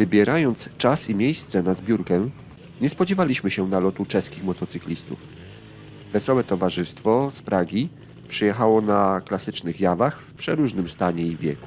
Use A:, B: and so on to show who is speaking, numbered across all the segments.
A: Wybierając czas i miejsce na zbiórkę, nie spodziewaliśmy się nalotu czeskich motocyklistów. Wesołe towarzystwo z Pragi przyjechało na klasycznych jawach w przeróżnym stanie i wieku.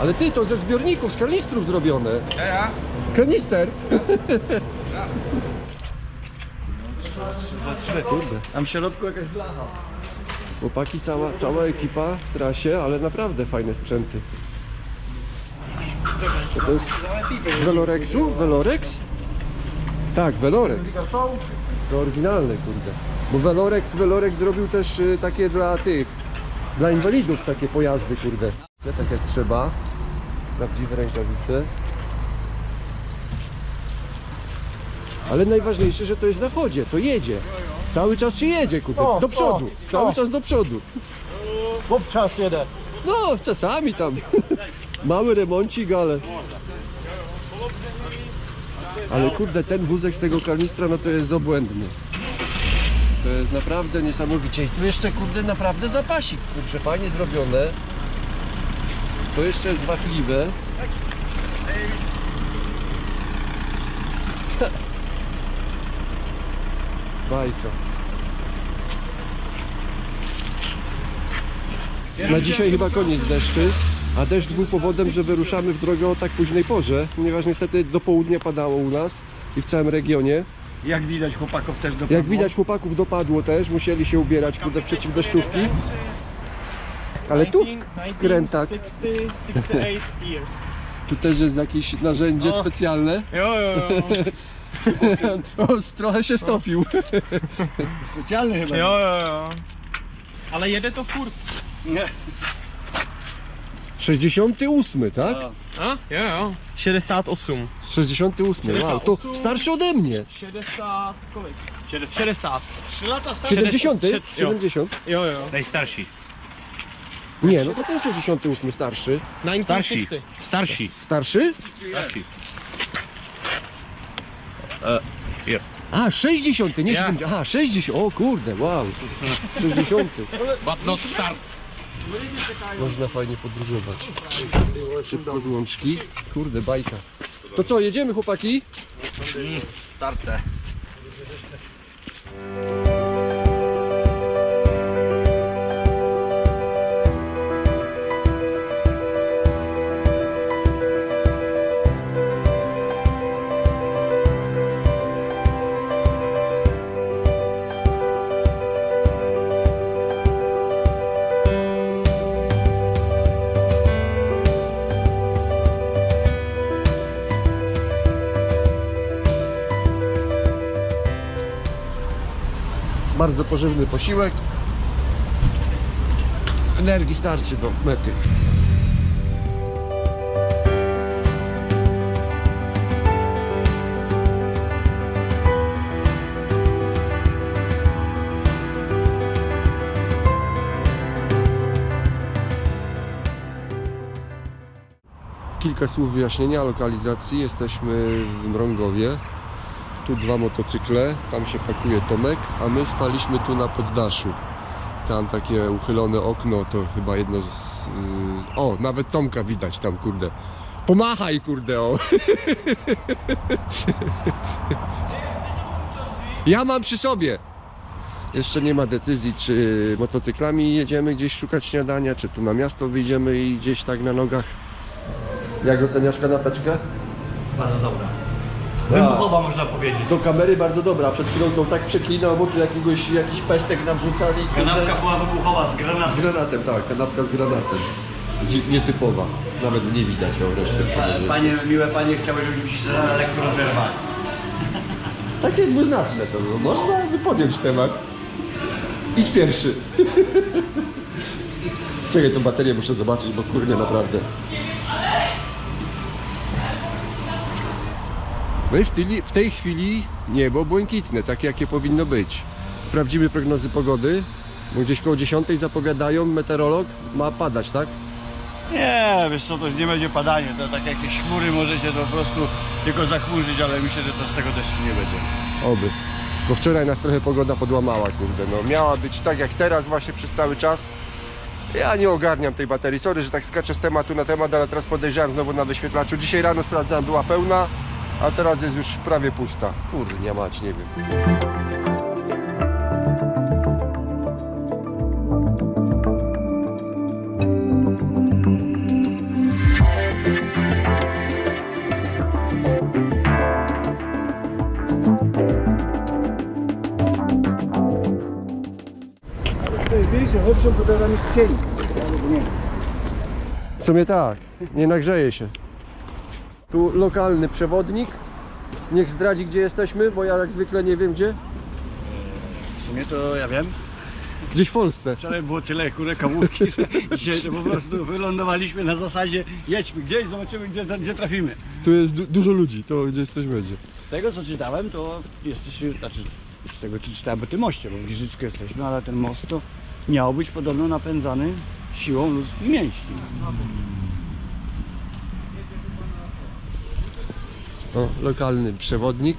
B: Ale ty, to ze zbiorników, z kanistrów zrobione.
C: Ja, ja.
B: Kanister.
C: Kurde. Tam w środku jakaś blacha.
B: Chłopaki, cała, cała ekipa w trasie, ale naprawdę fajne sprzęty. Co to jest z Velorexu? Velorex? Tak, Velorex. To oryginalne, kurde. Bo Velorex, Velorex zrobił też y, takie dla tych, dla inwalidów takie pojazdy, kurde. Tak jak trzeba. Prawdziwe rękawice. Ale najważniejsze, że to jest na chodzie, to jedzie. Cały czas się jedzie.
C: O,
B: Do przodu.
C: o,
B: Cały
C: o.
B: czas do przodu.
C: Chłop czas jedę.
B: No, czasami tam. Mały remoncik, ale... Ale kurde, ten wózek z tego kanistra, no to jest obłędny. To jest naprawdę niesamowicie. I tu jeszcze, kurde, naprawdę zapasik. Kurczę, fajnie zrobione. To jeszcze jest wachliwe. Bajka. Na dzisiaj chyba koniec deszczy, a deszcz był powodem, że wyruszamy w drogę o tak późnej porze, ponieważ niestety do południa padało u nas i w całym regionie.
C: Jak widać chłopaków też do
B: Jak widać chłopaków dopadło też, musieli się ubierać kurde w przeciwdeszczówki. Ale tu w krętach,
D: 60, 68 here.
B: tu też jest jakieś narzędzie
D: O.
B: specjalne.
D: Jo, jo, jo.
B: O, trochę się stopił.
C: Specjalny chyba.
D: jo, jo, jo. Ale jede to furt.
B: 68, tak?
C: A.
D: A? Jo. 68.
B: 68, wow, to starszy ode mnie.
D: 60, kolik? 60. 3 lata starszy.
B: 70?
D: Jo,
B: 70?
D: jo. jo.
E: Najstarsi.
B: Nie, no to ten 68 starszy.
D: 1960.
E: Starsi.
B: Starszy?
E: Starsi. here.
B: A, 60, nie
E: Ja.
B: 70. Aha, 60. O kurde, wow. 60.
E: But not start.
B: Można fajnie podróżować. Szybko z łączki. Kurde, bajka. To co, jedziemy chłopaki?
E: Starte.
B: Bardzo pożywny posiłek. Energii starczy do mety. Kilka słów wyjaśnienia lokalizacji. Jesteśmy w Mrągowie. Tu dwa motocykle, tam się pakuje Tomek, a my spaliśmy tu na poddaszu. Tam takie uchylone okno, to chyba jedno z... Yy... O, nawet Tomka widać tam, kurde. Pomachaj, kurde, o. Ja mam przy sobie. Jeszcze nie ma decyzji, czy motocyklami jedziemy gdzieś szukać śniadania, czy tu na miasto wyjdziemy i gdzieś tak na nogach. Jak oceniasz kanapeczkę?
E: Bardzo dobra. Wybuchowa można powiedzieć.
B: Do kamery bardzo dobra, przed chwilą to tak przeklinał, bo tu jakiegoś, jakiś pestek nam wrzucali. kurde.
E: Kanapka była wybuchowa z
B: Z
E: granatem.
B: granatem, tak, kanapka z granatem. Dzi- Nietypowa. Nawet nie widać o reszcie.
E: Pa- Panie, miłe panie, chciałbym, żebyśmy się zaraz lekko rozerwali.
B: Takie dwuznaczne to było. Można by podjąć temat. Idź pierwszy. Czekaj, tą baterię muszę zobaczyć, bo kurde naprawdę. No i w, tyli, w tej chwili niebo błękitne, takie jakie powinno być. Sprawdzimy prognozy pogody, bo gdzieś koło 10 zapowiadają, meteorolog ma padać, tak?
C: Nie, wiesz co, to już nie będzie padanie. To tak jakieś chmury może się to po prostu tylko zachmurzyć, ale myślę, że to z tego deszczu nie będzie.
B: Oby. Bo wczoraj nas trochę pogoda podłamała, kurde. No, miała być tak jak teraz właśnie przez cały czas. Ja nie ogarniam tej baterii. Sorry, że tak skaczę z tematu na temat, ale teraz podejrzewam znowu na wyświetlaczu. Dzisiaj rano sprawdzałem, była pełna, a teraz jest już prawie pusta. Kurde, mać, nie wiem. W sumie tak, nie nagrzeje się. Tu lokalny przewodnik. Niech zdradzi, gdzie jesteśmy, bo ja jak zwykle nie wiem gdzie.
C: W sumie to ja wiem.
B: Gdzieś w Polsce.
C: Wczoraj było tyle kurę kawówki, że dzisiaj to po prostu wylądowaliśmy na zasadzie jedźmy gdzieś, zobaczymy gdzie, gdzie trafimy.
B: Tu jest du- dużo ludzi, to gdzie jesteśmy będzie.
C: Z tego co czytałem, to jesteś, znaczy z tego co czytałem o tym moście, bo w Giżycku jesteśmy, ale ten most to miał być podobno napędzany siłą ludzkich mięśni.
B: O, lokalny przewodnik.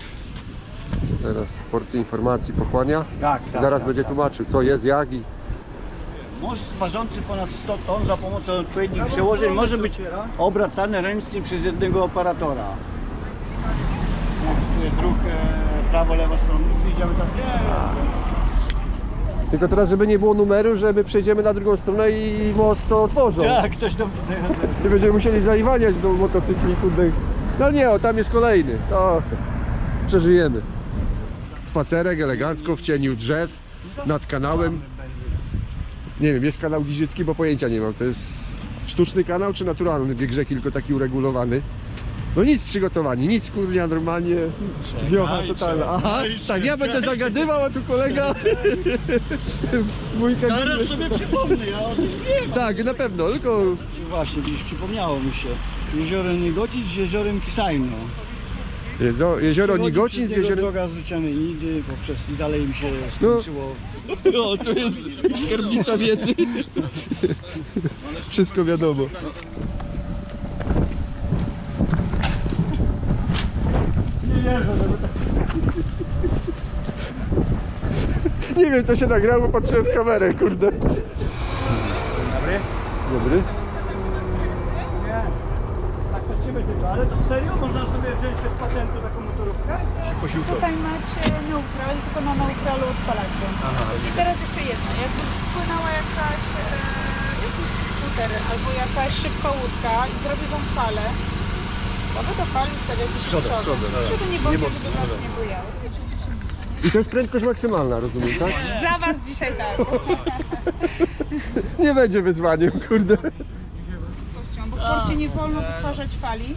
B: Teraz porcję informacji pochłania.
C: Tak, tak.
B: Zaraz
C: tak,
B: będzie
C: tak.
B: tłumaczył co jest, jak i...
C: Most ważący ponad 100 ton za pomocą odpowiednich przełożeń może być obracany ręcznie przez jednego operatora. Tu jest ruch e, prawo, lewo strony. Przyjdziemy tam.
B: Tylko teraz, żeby nie było numeru, że my przejdziemy na drugą stronę i most to otworzą.
C: Jak ktoś tam tutaj.
B: I będziemy musieli zaiwaniać do motocykli chudych. No nie, o tam jest kolejny. To przeżyjemy. Spacerek elegancko w cieniu drzew nad kanałem. Nie wiem, jest kanał Giżycki, bo pojęcia nie mam. To jest sztuczny kanał czy naturalny bieg rzeki, tylko taki uregulowany. No nic przygotowani, nic kurnia normalnie. Wiocha totalna. Aha, tak ja będę zagadywał, a tu kolega. Mój
C: Zaraz sobie przypomnę, ja o tym wiem.
B: Tak, na pewno, tylko
C: Właśnie, dziś przypomniało mi się. Jezioro Nigocic z jeziorem Kisajno.
B: Jezo, jezioro
C: Przychodzi
B: Nigocin z
C: przez niego
B: jeziorem...
C: droga z Nidy, poprzez i dalej mi się
B: No.
C: skończyło.
D: O, tu jest skarbnica wiedzy.
B: Wszystko wiadomo. Nie wiem co się nagrało, patrzyłem w kamerę, kurde.
C: Dobry?
B: Dobry.
C: Nie. Tak patrzymy tylko, ale to serio? Można sobie wziąć z patentu taką motorówkę?
F: Tutaj macie neutral, tylko na neutralu odpalacie. I teraz jeszcze jedno, jakby wpłynęła jakaś, e, jakiś skuter albo jakaś szybka łódka i zrobi wam falę, to wy do fali stawiacie się
B: Przodem,
F: przodem,
B: przodem,
F: żeby nie było, żeby was nie bujało.
B: I to jest prędkość maksymalna, rozumiem, tak?
F: Dla was dzisiaj tak.
B: Nie będzie wyzwaniem, kurde.
F: Kością, Bo w porcie nie wolno wytwarzać fali.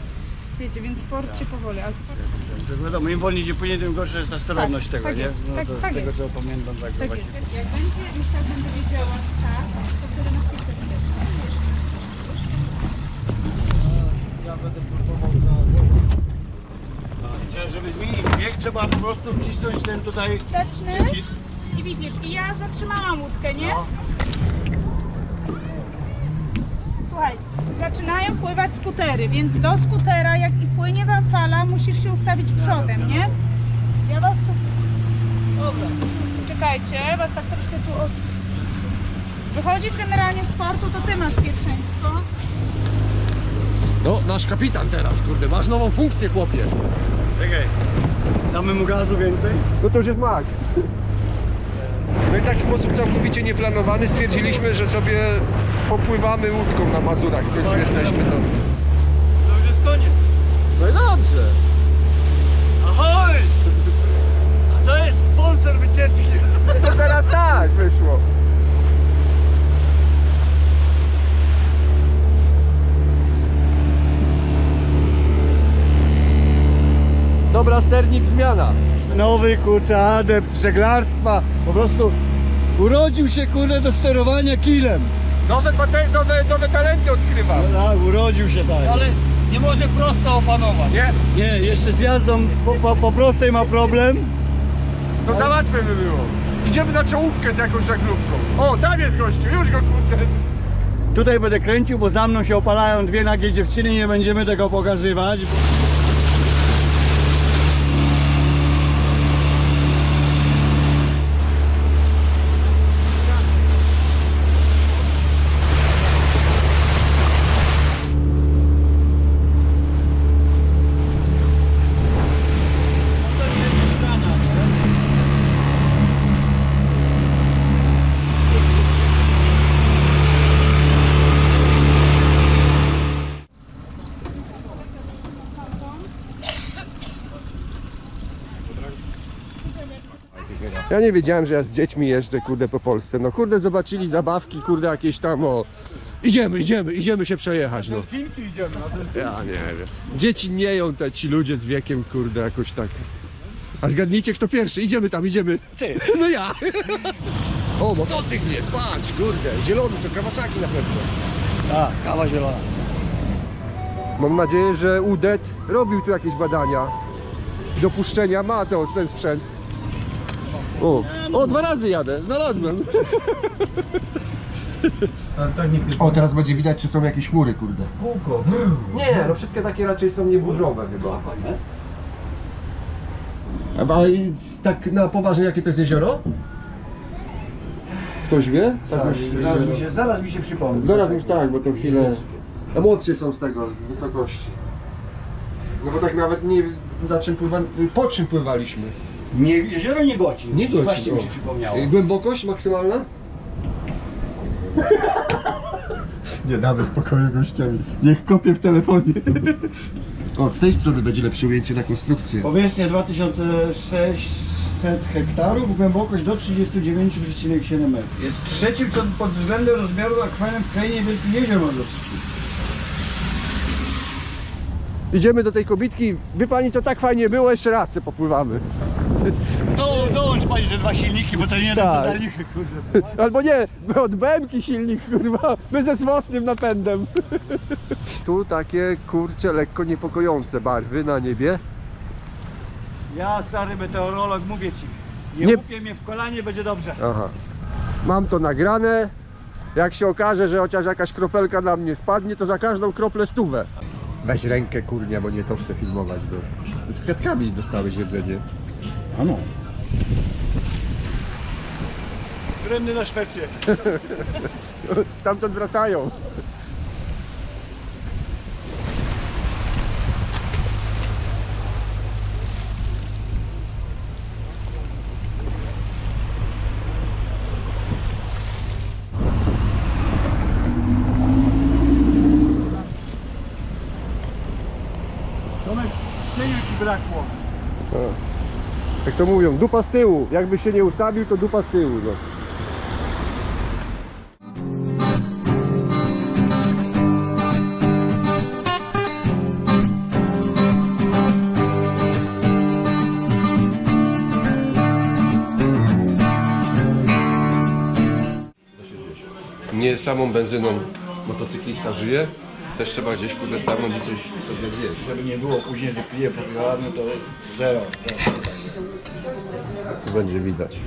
F: Wiecie, więc w porcie powoli. Ale
C: To wiadomo, im wolniej gdzie płynie, tym gorsza jest ta sterowność
F: Tak,
C: tego,
F: tak
C: nie?
F: jest, tak-
C: to,
F: tak
C: tego
F: jest.
C: co pamiętam, tak,
F: tak
C: właśnie.
F: jest. Jak będzie, już tak będę wiedziała tak, to wtedy na chwilkę wstecz.
C: Żeby zmienić bieg, trzeba po prostu wcisnąć ten tutaj
F: Wsteczny
C: przycisk.
F: i widzisz, i ja zatrzymałam łódkę, nie?
C: No.
F: Słuchaj, zaczynają pływać skutery, więc do skutera, jak i płynie wam fala, musisz się ustawić przodem, nie? Ja was tu...
C: Dobra.
F: Czekajcie, was tak troszkę tu... Od... Wychodzisz generalnie z portu, to ty masz pierwszeństwo.
B: No, nasz kapitan teraz, kurde, masz nową funkcję, chłopie.
C: Czekaj. Damy mu gazu więcej?
B: No to już jest max. No i tak w sposób całkowicie nieplanowany stwierdziliśmy, że sobie popływamy łódką na Mazurach, w końcu jesteśmy to.
C: To już jest koniec.
B: No i dobrze.
C: Ahoj! A to jest sponsor wycieczki.
B: No teraz tak wyszło. Dobra, sternik zmiana.
C: Nowy kurczę adept żeglarstwa. Po prostu urodził się kurde do sterowania kilem.
B: Nowe, pate- nowe, nowe talenty odkrywam.
C: No tak, urodził się tak.
D: Ale nie może prosto opanować.
B: Nie,
C: Nie, jeszcze z jazdą po, po, po prostej ma problem.
B: to za łatwe by było. Idziemy na czołówkę z jakąś żaglówką. O, tam jest gościu, już go kurde.
C: Tutaj będę kręcił, bo za mną się opalają dwie nagie dziewczyny, nie będziemy tego pokazywać.
B: Ja nie wiedziałem, że ja z dziećmi jeżdżę, kurde, po Polsce. No kurde, zobaczyli zabawki, kurde, jakieś tam, o... Idziemy, idziemy, idziemy się przejechać, no.
C: Filmki idziemy na ten
B: Ja nie wiem. Dzieci nieją te ci ludzie z wiekiem, kurde, jakoś tak. A zgadnijcie, kto pierwszy? Idziemy tam, idziemy.
C: Ty.
B: No ja. O, motocykl jest, patrz, kurde, zielony, to Kawasaki na pewno.
C: Tak, kawa zielona.
B: Mam nadzieję, że UDET robił tu jakieś badania. Dopuszczenia ma to, ten sprzęt. O, o, dwa razy jadę, znalazłem.
C: tak nie
B: O, teraz będzie widać, czy są jakieś chmury, kurde.
C: Kółko.
B: Nie, no wszystkie takie raczej są nieburzowe chyba. A i tak na poważnie, jakie to jest jezioro? Ktoś wie? Tak już,
C: Zaraz mi się, zaraz mi się przypomni.
B: Zaraz już tak, bo to chwilę... Emocje są z tego, z wysokości. No bo tak nawet nie na czym pływa... po czym pływaliśmy?
C: Nie, jezioro nie goci.
B: Nie goci,
C: Właśnie mi się przypomniało.
B: Y, Głębokość maksymalna? Nie damy spokoju gościami. Niech kopie w telefonie. O, z tej strony będzie lepsze ujęcie na konstrukcję.
C: Powierzchnia 2600 hektarów, głębokość do 39,7 metrów. Jest trzecim co pod względem rozmiaru akwarium w krainie Wielkich Jezior Morskich.
B: Idziemy do tej kobitki. Wie pani co tak fajnie było? Jeszcze raz se popływamy.
C: Do, dołącz pani, że dwa silniki, bo to nie
B: Tak.
C: pedalnik, kurde.
B: Albo nie, od BMki silnik, kurwa, my ze mocnym napędem. Tu takie kurcze lekko niepokojące barwy na niebie.
C: Ja stary meteorolog mówię ci. Nie,
B: Nie-
C: nie... łupię mnie w kolanie, będzie dobrze.
B: Aha. Mam to nagrane. Jak się okaże, że chociaż jakaś kropelka na mnie spadnie, to za każdą kroplę stówę. Weź rękę kurnia, bo nie to chcę filmować. Bo... Z kwiatkami dostałeś jedzenie.
C: A no. Trendy na Szwecję.
B: Stamtąd wracają.
C: Tomek, pieniędzy ci brakło.
B: To mówią, dupa z tyłu. Jakby się nie ustawił, to dupa z tyłu. No. Nie samą benzyną motocyklista żyje, też trzeba gdzieś kurde stanąć i coś sobie zjeść.
C: Żeby nie było później, że pije popijany, to zero. zero.
B: Będzie widać.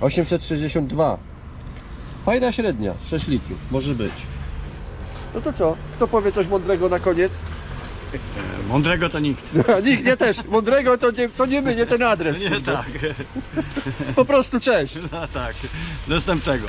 B: Osiemset sześćdziesiąt dwa. Fajna średnia, 6 litrów, może być. No to co? Kto powie coś mądrego na koniec?
C: Mądrego to nikt.
B: Nikt, nie też. Mądrego to nie, to nie my, nie ten adres.
C: Nie
B: kurde.
C: tak.
B: Po prostu cześć.
C: No tak. Następnego.